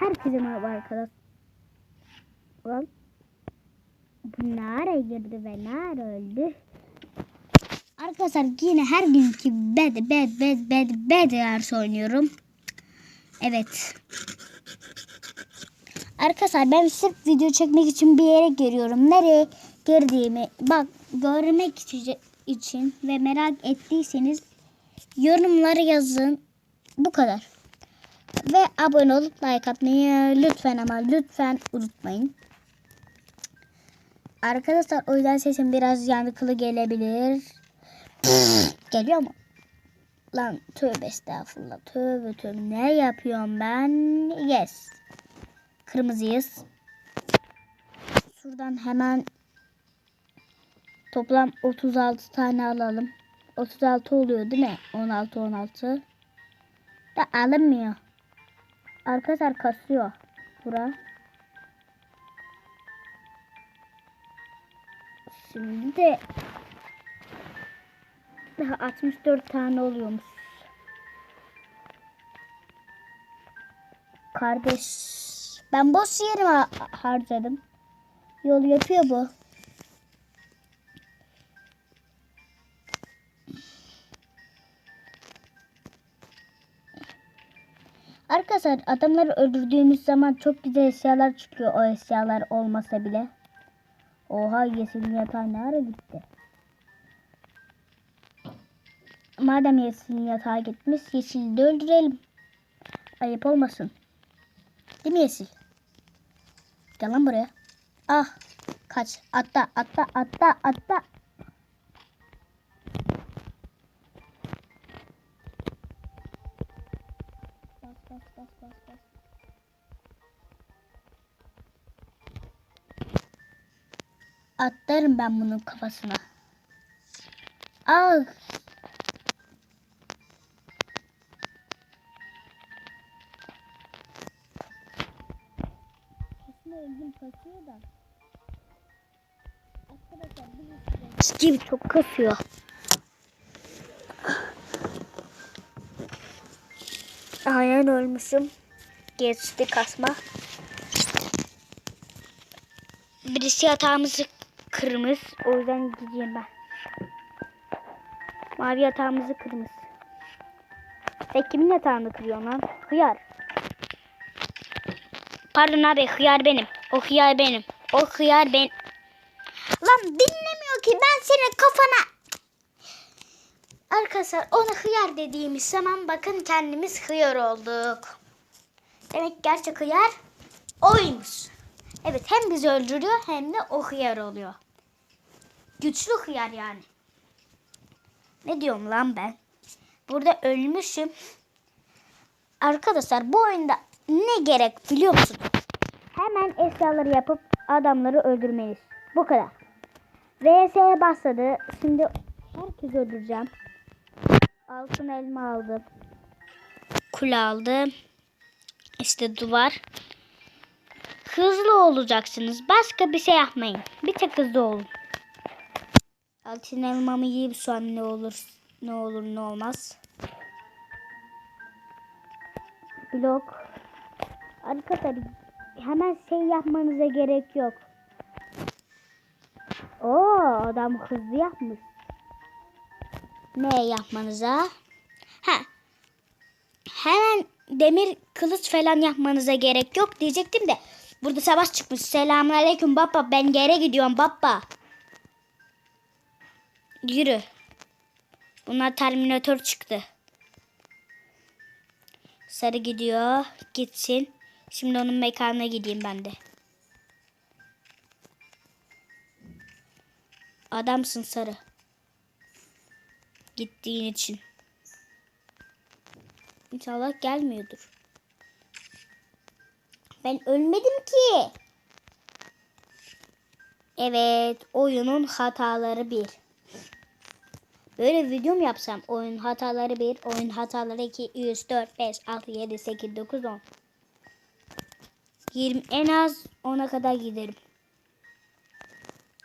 herkese merhaba arkadaşlar. Bu nereye girdi ve nerede öldü? Arkadaşlar yine her günkü bed bed bed bed bed ders oynuyorum. Evet. Arkadaşlar ben sırf video çekmek için bir yere giriyorum. Nereye girdiğimi bak görmek için- ve merak ettiyseniz yorumlara yazın. Bu kadar. Ve abone olup like atmayı lütfen ama lütfen unutmayın. Arkadaşlar o yüzden sesim biraz yankılı gelebilir. Geliyor mu? Lan tövbe estağfurullah. Tövbe tövbe. Ne yapıyorum ben? Yes. Kırmızıyız. Şuradan hemen toplam 36 tane alalım. 36 oluyor değil mi? 16 16. Da alınmıyor. Arkadaşlar kasıyor. Bura. Şimdi de daha 64 tane oluyormuş. Kardeş ben boş yerime ha- harcadım. Yol yapıyor bu. Arkadaşlar adamları öldürdüğümüz zaman çok güzel eşyalar çıkıyor o eşyalar olmasa bile. Oha yeşilin yatağı ne ara gitti? Madem yeşilin yatağı gitmiş yeşili de öldürelim. Ayıp olmasın. Değil mi yeşil? Gel lan buraya. Ah kaç atla atla atla atla. Atlarım ben bunun kafasına. Ah. Bu gibi çok kasıyor. Aynen ölmüşüm. Geçti kasma. Birisi yatağımızı kırmış. O yüzden gideceğim ben. Mavi yatağımızı kırmış. Sen kimin yatağını kırıyorsun lan? Hıyar. Pardon abi hıyar benim. O hıyar benim. O hıyar ben. Lan dinlemiyor ki ben senin kafana. Arkadaşlar ona hıyar dediğimiz zaman bakın kendimiz hıyar olduk. Demek gerçek hıyar oymuş. Evet hem bizi öldürüyor hem de o hıyar oluyor. Güçlü hıyar yani. Ne diyorum lan ben? Burada ölmüşüm. Arkadaşlar bu oyunda ne gerek biliyor musunuz? Hemen eşyaları yapıp adamları öldürmeliyiz. Bu kadar. VS'ye başladı. Şimdi herkes öldüreceğim. Altın elma aldım. Kule aldım. İşte duvar. Hızlı olacaksınız. Başka bir şey yapmayın. Bir tek hızlı olun. Altın elmamı yiyip sonra ne olur ne olur ne olmaz. Blok. Arkadaşlar hemen şey yapmanıza gerek yok. Oo adam hızlı yapmış. Ne yapmanıza? Ha. Hemen demir kılıç falan yapmanıza gerek yok diyecektim de. Burada savaş çıkmış. Selamünaleyküm baba. Ben geri gidiyorum baba. Yürü. Bunlar Terminator çıktı. Sarı gidiyor. Gitsin. Şimdi onun mekanına gideyim ben de. Adamsın sarı. Gittiğin için. İnşallah gelmiyordur. Ben ölmedim ki. Evet, oyunun hataları bir. Böyle video mu yapsam? Oyun hataları 1, oyun hataları 2, 3, 4, 5, 6, 7, 8, 9, 10. 20, en az 10'a kadar giderim.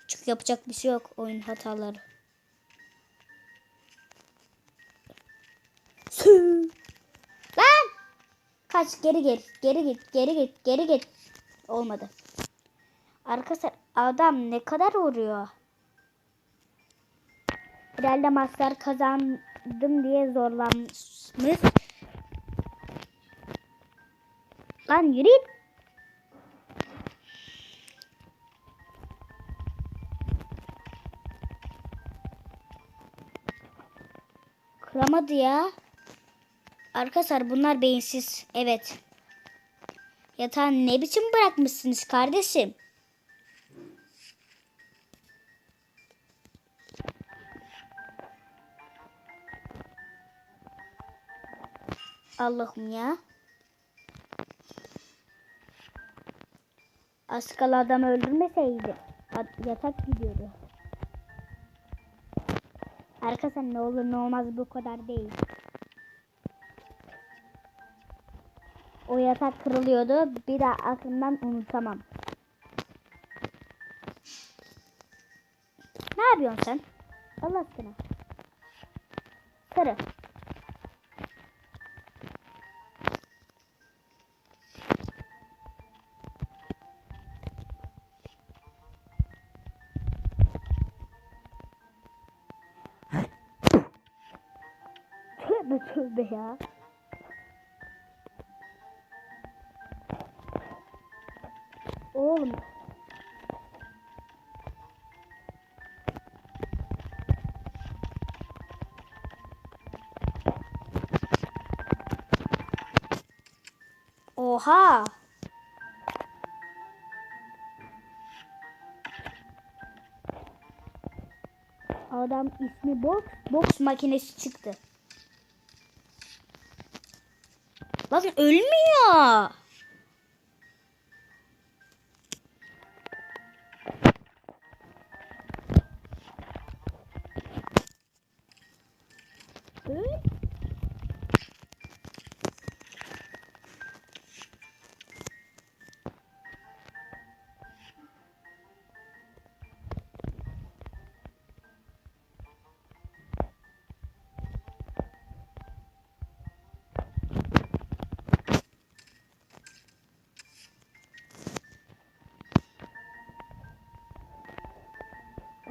Çünkü yapacak bir şey yok oyun hataları. Kaç geri git. Geri git. Geri git. Geri git. Olmadı. Arkadaşlar adam ne kadar vuruyor. Herhalde maçlar kazandım diye zorlanmış. Lan yürü. Kıramadı ya. Arkadaşlar bunlar beyinsiz. Evet. Yatağı ne biçim bırakmışsınız kardeşim? Allah'ım ya. Askalı adam öldürmeseydi at- yatak gidiyordu. Arkadaşlar ne olur ne olmaz bu kadar değil. O yatak kırılıyordu. Bir daha aklımdan unutamam. Ne yapıyorsun sen? Allah aşkına. Sarı. Tövbe tövbe ya. Oha. Adam ismi box, box makinesi çıktı. Bakın ölmüyor.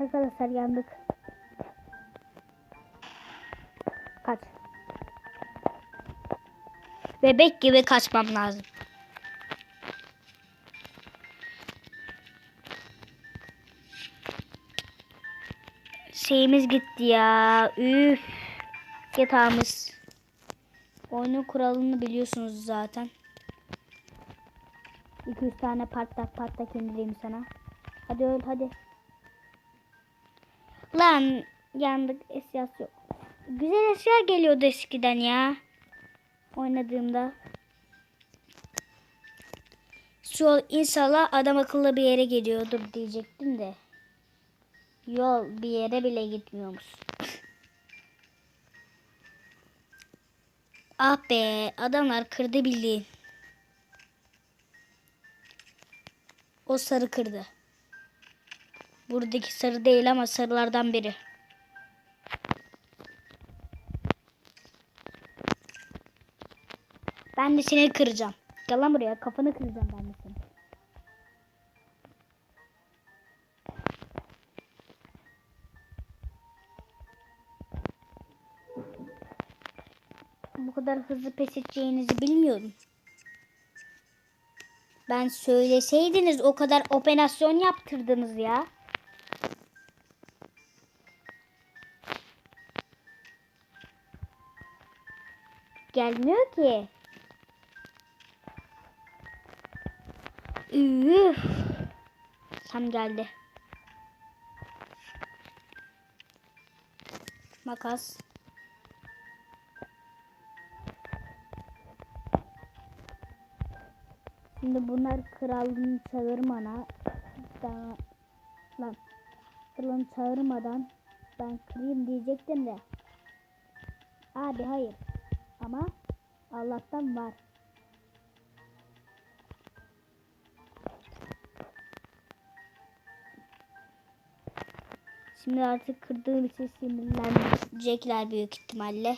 Arkadaşlar yandık. Kaç. Bebek gibi kaçmam lazım. Şeyimiz gitti ya. Üf. Yatağımız. Oyunun kuralını biliyorsunuz zaten. 200 tane patlak patlak indireyim sana. Hadi öl hadi. Lan yandık esyas yok. Güzel eşya geliyordu eskiden ya. Oynadığımda. Şu inşallah adam akıllı bir yere geliyordur diyecektim de. Yol bir yere bile gitmiyormuş. ah be adamlar kırdı bildiğin. O sarı kırdı. Buradaki sarı değil ama sarılardan biri. Ben de seni kıracağım. Gel lan buraya kafanı kıracağım ben de seni. Bu kadar hızlı pes edeceğinizi bilmiyordum. Ben söyleseydiniz o kadar operasyon yaptırdınız ya. Gelmiyor ki. Üf. Tam geldi. Makas. Şimdi bunlar kralını çağırmana daha lan kralını çağırmadan ben kırayım diyecektim de abi hayır ama Allah'tan var. Şimdi artık kırdığım için sinirlenecekler büyük ihtimalle.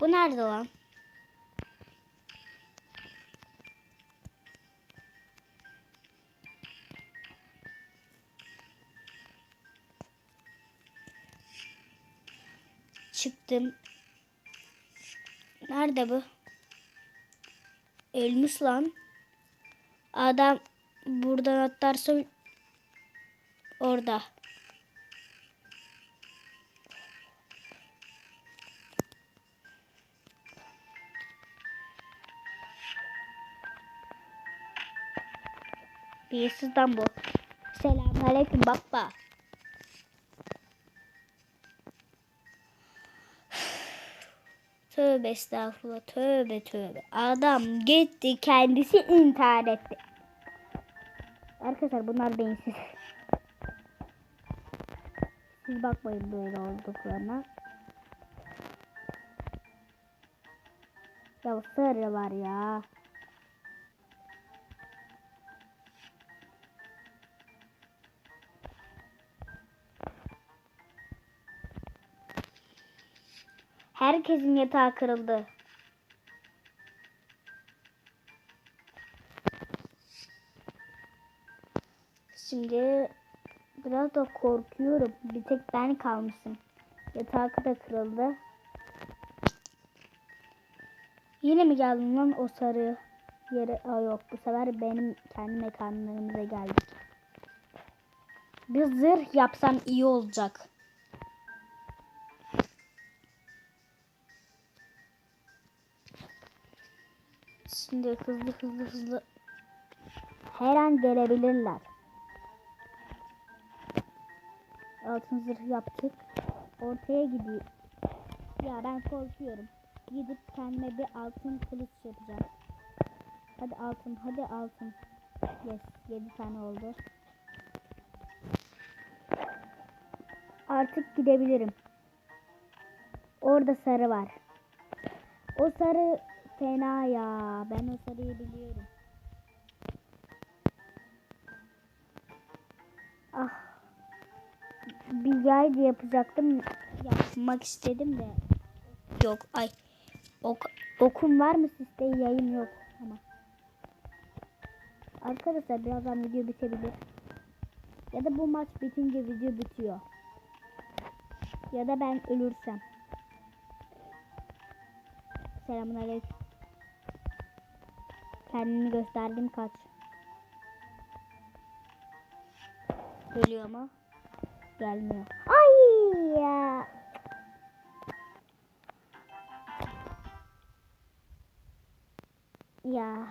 Bu nerede lan? Çıktım. Nerede bu? Ölmüş lan. Adam buradan atlarsa orada. Birsizden bu. Selamünaleyküm baba. Tövbe estağfurullah. Tövbe tövbe. Adam gitti kendisi intihar etti. Arkadaşlar bunlar beyinsiz. Siz bakmayın böyle olduklarına. Ya sarı var ya. Herkesin yatağı kırıldı. Şimdi biraz da korkuyorum. Bir tek ben kalmışım. Yatağı da kırıldı. Yine mi geldin lan o sarı yere? Aa yok bu sefer benim kendi mekanlarımıza geldik. Bir zırh yapsam iyi olacak. Şimdi hızlı hızlı hızlı her an gelebilirler. Altın zırh yaptık. Ortaya gidiyor. Ya ben korkuyorum. Gidip kendime bir altın kılıç yapacağım. Hadi altın, hadi altın. Yes, 7 tane oldu. Artık gidebilirim. Orada sarı var. O sarı fena ya. Ben o sarıyı biliyorum. Ah. Bir yay yapacaktım. Yapmak istedim de. Yok ay. Ok, okum var mı sizde yayım yok ama. Arkadaşlar birazdan video bitebilir. Ya da bu maç bitince video bitiyor. Ya da ben ölürsem. Selamünaleyküm. Kendimi gösterdim kaç. Geliyor mu? Gelmiyor. Ay ya. Ya.